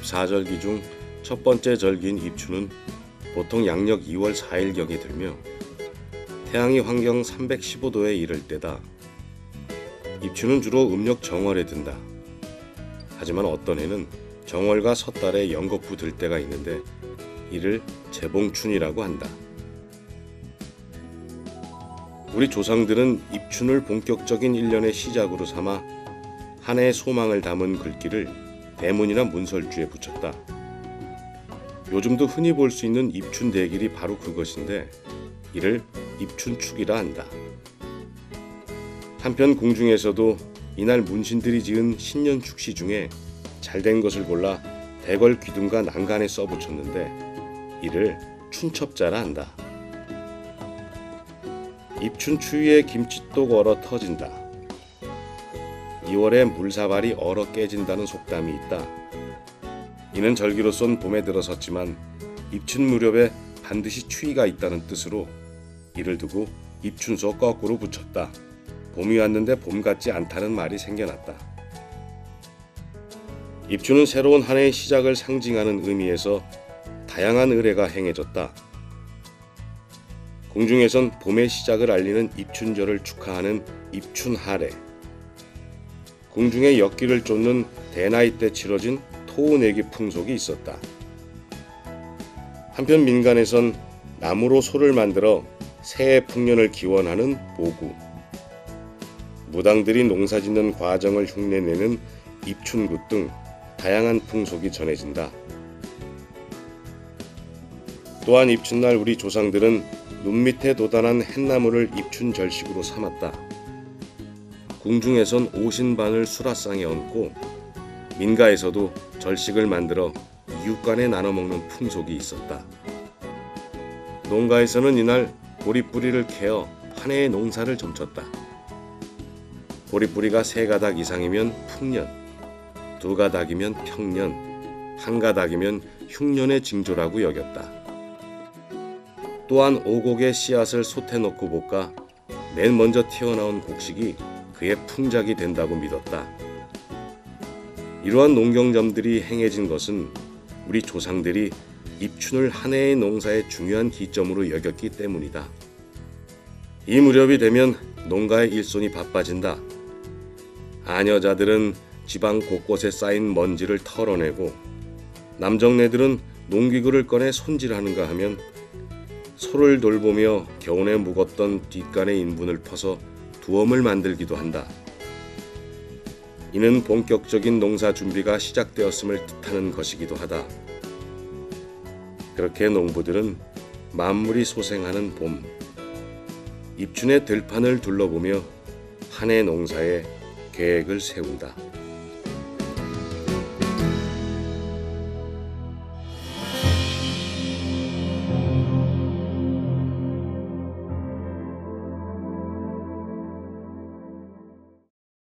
24절기 중 첫 번째 절기인 입추는 보통 양력 2월 4일경에 들며 태양이 환경 315도에 이를 때다. 입추는 주로 음력 정월에 든다. 하지만 어떤 해는 정월과 섣달에 연거푸 들 때가 있는데 이를 재봉춘이라고 한다. 우리 조상들은 입춘을 본격적인 일년의 시작으로 삼아 한 해의 소망을 담은 글귀를 대문이나 문설주에 붙였다. 요즘도 흔히 볼 수 있는 입춘 대길이 바로 그것인데 이를 입춘축이라 한다. 한편 궁중에서도 이날 문신들이 지은 신년 축시 중에 잘된 것을 골라 대궐 귀둥과 난간에 써붙였는데 이를 춘첩자라 한다. 입춘 추위에 김치독 얼어 터진다. 2월에 물사발이 얼어 깨진다는 속담이 있다. 이는 절기로선 봄에 들어섰지만 입춘 무렵에 반드시 추위가 있다는 뜻으로 이를 두고 입춘소 거꾸로 붙였다. 봄이 왔는데 봄 같지 않다는 말이 생겨났다. 입춘은 새로운 한 해의 시작을 상징하는 의미에서 다양한 의례가 행해졌다. 궁중에선 봄의 시작을 알리는 입춘절을 축하하는 입춘하례, 궁중의 역기를 쫓는 대나이 때 치러진 토내기 풍속이 있었다. 한편 민간에선 나무로 소를 만들어 새해 풍년을 기원하는 보구, 무당들이 농사짓는 과정을 흉내내는 입춘굿 등 다양한 풍속이 전해진다. 또한 입춘날 우리 조상들은 눈 밑에 도단한 햇나무를 입춘절식으로 삼았다. 궁중에선 오신반을 수라상에 얹고 민가에서도 절식을 만들어 이웃 간에 나눠 먹는 풍속이 있었다. 농가에서는 이날 보리뿌리를 캐어 한 해의 농사를 점쳤다. 보리뿌리가 세 가닥 이상이면 풍년, 두 가닥이면 평년, 한 가닥이면 흉년의 징조라고 여겼다. 또한 오곡의 씨앗을 솥에 넣고 볶아 맨 먼저 튀어나온 곡식이 그의 풍작이 된다고 믿었다. 이러한 농경점들이 행해진 것은 우리 조상들이 입춘을 한 해의 농사의 중요한 기점으로 여겼기 때문이다. 이 무렵이 되면 농가의 일손이 바빠진다. 아녀자들은 지방 곳곳에 쌓인 먼지를 털어내고 남정네들은 농기구를 꺼내 손질하는가 하면 소를 돌보며 겨우내 묵었던 뒷간의 인분을 퍼서 두엄을 만들기도 한다. 이는 본격적인 농사 준비가 시작되었음을 뜻하는 것이기도 하다. 그렇게 농부들은 만물이 소생하는 봄, 입춘의 들판을 둘러보며 한 해 농사에 계획을 세운다.